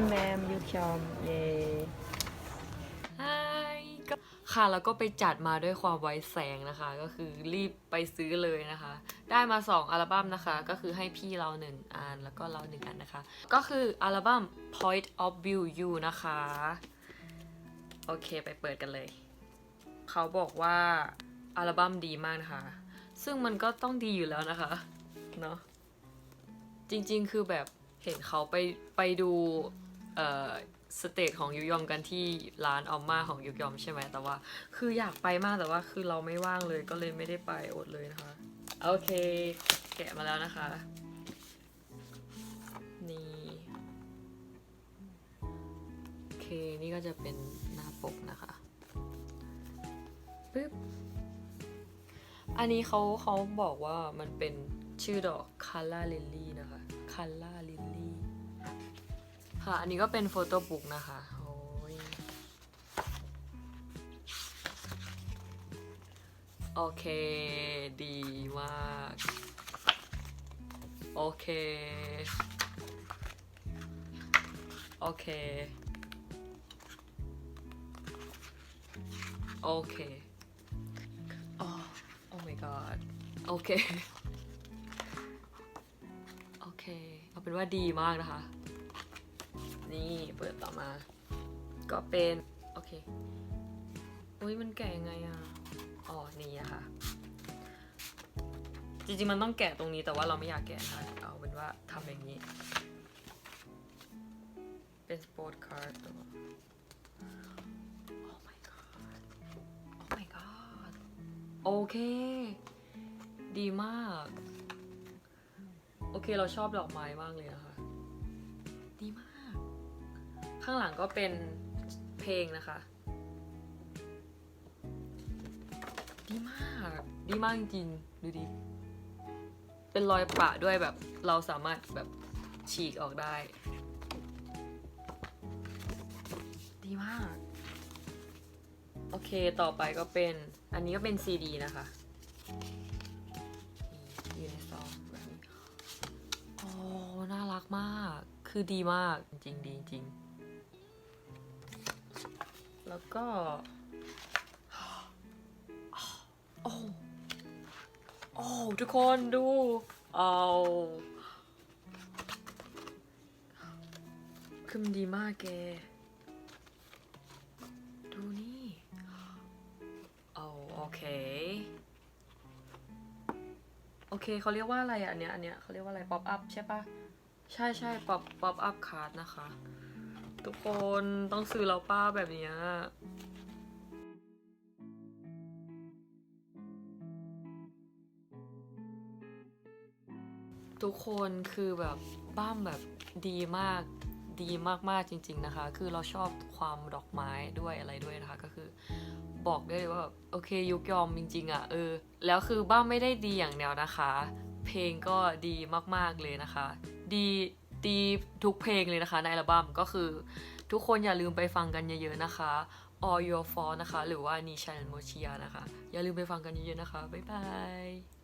มแบมยุคยอมเย่ไฮก็ค่ะแล้วก็ไปจัดมาด้วยความไว้แสงนะคะ ก็คือรีบไปซื้อเลยนะคะ ได้มา 2 อัลบั้มนะคะ ก็คือให้พี่เราหนึ่งอันแล้วก็เราหนึ่งอันนะคะ ก็คืออัลบั้ม Point of View You นะคะ โอเคไปเปิดกันเลย เขาบอกว่าอัลบั้มดีมากนะคะ ซึ่งมันก็ต้องดีอยู่แล้วนะคะ เนาะจริงๆคือแบบ เห็นเขาไปไปดูเอ่อสเตจของยุยอมกันที่ร้านออมมาของยุยอมใช่ไหมแต่ว่า คืออยากไปมากแต่ว่าคือเราไม่ว่างเลยก็เลยไม่ได้ไปอดเลยนะคะ โอเค แกะมาแล้วนะคะ นี่โอเคนี่ก็จะเป็นหน้าปกนะคะปึ๊บอันนี้เขาเขาบอกว่ามันเป็นชื่อดอก คาร่าลิลลี่นะคะคาร่าลิลลี่ค่ะ อันนี้ก็เป็นโฟโต้บุ๊กนะคะโอ้ยโอเค ดีมากโอเค โอเค โอเคอ๋อ oh my god โอเค เป็นว่าดีมากนะคะ นี่เปิดต่อมา ก็เป็น โอเคอุ้ยมันแกะยังไงอะ อ๋อ นี่อะค่ะจริงๆ มันต้องแกะตรงนี้แต่ว่าเราไม่อยากแกะนะคะเอาเป็นว่าทำอย่างนี้ เป็นสปอร์ตคาร์ดตัว Oh my god Oh my god โอเค ดีมาก อเคเราชอบดอกไม้มากเลยนะคะดีมาก ข้างหลังก็เป็นเพลงนะคะ ดีมากดีมากจริงๆดูดิเป็นรอยปะด้วยแบบเราสามารถแบบฉีกออกได้ ดีมาก โอเคต่อไปก็เป็นอันนี้ก็เป็นซีดีนะคะ มาก คือดีมาก จริงดีจริง แล้วก็ โอ้ โอ้ ทุกคนดู เอาคือมันดีมากแก ดูนี่เอาโอเค โอเคเขาเรียกว่าอะไรอะอันเนี้ยอันเนี้ยเขาเรียกว่าอะไร ป๊อปอัพใช่ปะ ใช่ใช่ป๊อปป๊อปอัพคาร์ดนะคะ ทุกคนต้องซื้อแล้วป้าแบบเนี้ยทุกคนคือแบบบ้ามแบบดีมากดีมากๆจริง ๆนะคะ คือเราชอบความดอกไม้ด้วยอะไรด้วยนะคะ ก็คือบอกได้เลยว่าแบบโอเคยุกยอมจริง ๆอะเออ แล้วคือบ้าไม่ได้ดีอย่างเดียวนะคะ เพลงก็ดีมากๆเลยนะคะ ดีดีทุกเพลงเลยนะคะในอัลบั้มก็คือ ทุกคนอย่าลืมไปฟังกันเยอะๆนะคะ All Your Fault นะคะ หรือว่า Nishan Mochia นะคะ อย่าลืมไปฟังกันเยอะๆนะคะ บ๊ายบาย